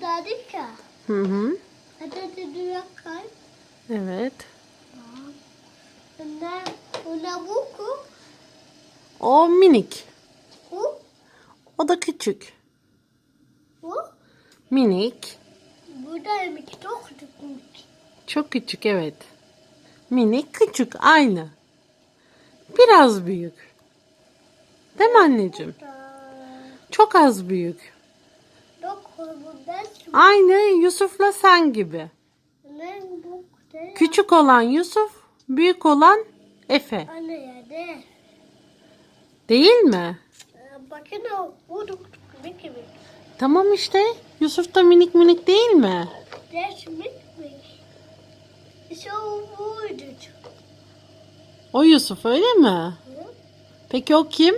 dedik ya. Hı hı. Hadi durak kay. Evet. Ona, ona bu ku. O minik. Bu. O da küçük. Bu. Minik. Bu da yemek çok küçük. Çok küçük evet. Minik küçük aynı. Biraz büyük. Değil mi anneciğim? Çok az büyük. Aynı Yusuf'la sen gibi. Küçük olan Yusuf, büyük olan Efe. Değil mi? Bakın o bu küçük gibi. Tamam işte. Yusuf da minik minik değil mi? Ders mi? İşte o buydu. O Yusuf öyle mi? Peki o kim?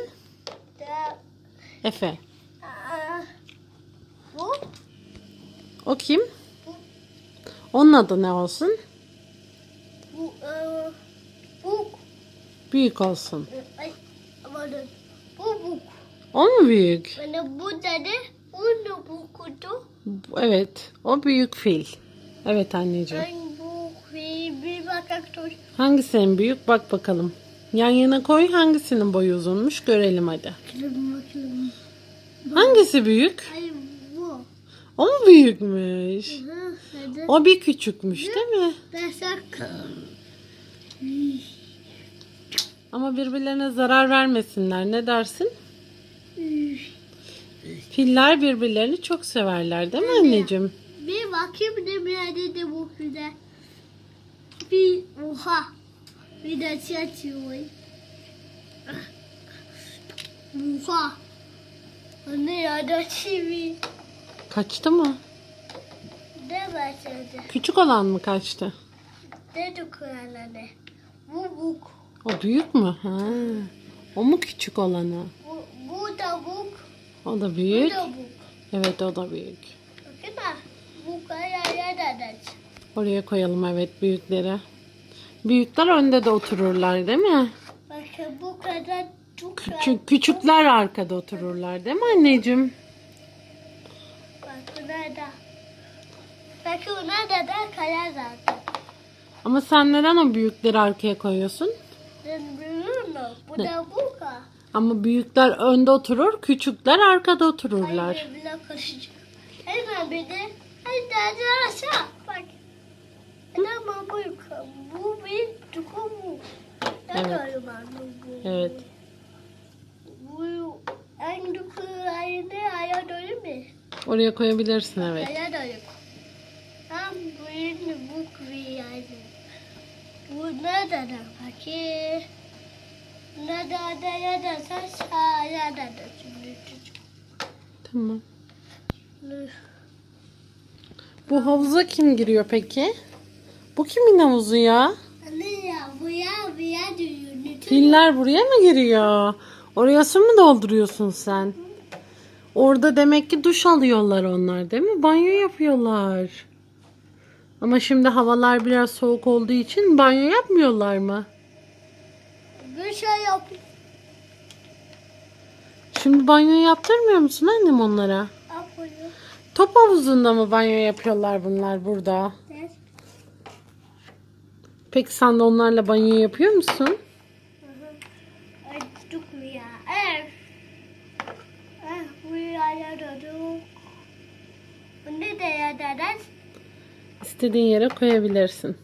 Da, Efe. aa, bu. O kim? Onun adı ne olsun? Bu. aa, bu. Büyük olsun. Ay, aman. Bu bu. O mu büyük? Bana bu dedi. Bunu bu kutu. Evet. O büyük fil. Evet anneciğim. Ben bu bir, bir bakak dur. Hangisi en büyük? Bak bakalım. Yan yana koy. Hangisinin boyu uzunmuş? Görelim hadi. Bakalım bakalım. Hangisi büyük? Ay bu. O mu büyükmüş? Hı, hadi. O bir küçükmüş değil mi? Desak. Ama birbirlerine zarar vermesinler. Ne dersin? Filler birbirlerini çok severler değil mi anneciğim? Bir bakayım ne bir de bu de. Bir oha. Bir de çatıyor. Oha. Anne ya da çivi. Kaçtı mı? Ne başladı? Küçük olan mı kaçtı? Ne dokuyanları? Bu bu. O büyük mü? Ha. O mu küçük olanı? Bu, bu da bu. O da Bu büyük. da bu. Evet o da büyük. Bakın ha. Bu kaya ya da da. Oraya koyalım evet büyükleri. Büyükler önde de otururlar değil mi? Bakın bu kadar çok Küçük, küçükler arkada otururlar değil mi anneciğim? Bak nerede? Bakın nerede da kaya zaten. Ama sen neden o büyükleri arkaya koyuyorsun? Ben biliyorum. Bu da bu ka. Ama büyükler önde oturur, küçükler arkada otururlar. Hayır bile kaşıcı. Hemen bir de. Hadi hadi aşağı. Bak. Ama bu bu bir tukum bu. Ne Evet. diyorum ben bu? Evet. Bu en tukum aynı aya dönüyor mu? Oraya koyabilirsin evet. Aya dönüyor. Tam bu yeni bu kvi aynı. Bu ne de peki? Ne de de ya da saçma ya da da. Tamam. Bu havuza kim giriyor peki? Bu kimin havuzu ya? Anne ya bu ya bu ya diyor. Filler buraya mı giriyor? Oraya su mu dolduruyorsun sen? Orada demek ki duş alıyorlar onlar değil mi? Banyo yapıyorlar. Ama şimdi havalar biraz soğuk olduğu için banyo yapmıyorlar mı? Bir şey yap. Şimdi banyo yaptırmıyor musun annem onlara? Yapıyor. Top havuzunda mı banyo yapıyorlar bunlar burada? Ders. Peki sen de onlarla banyo yapıyor musun? Ay tutuk mu ya? Eh. Eh bu ya ya duduk. Bu ne de ya da ders? İstediğin yere koyabilirsin.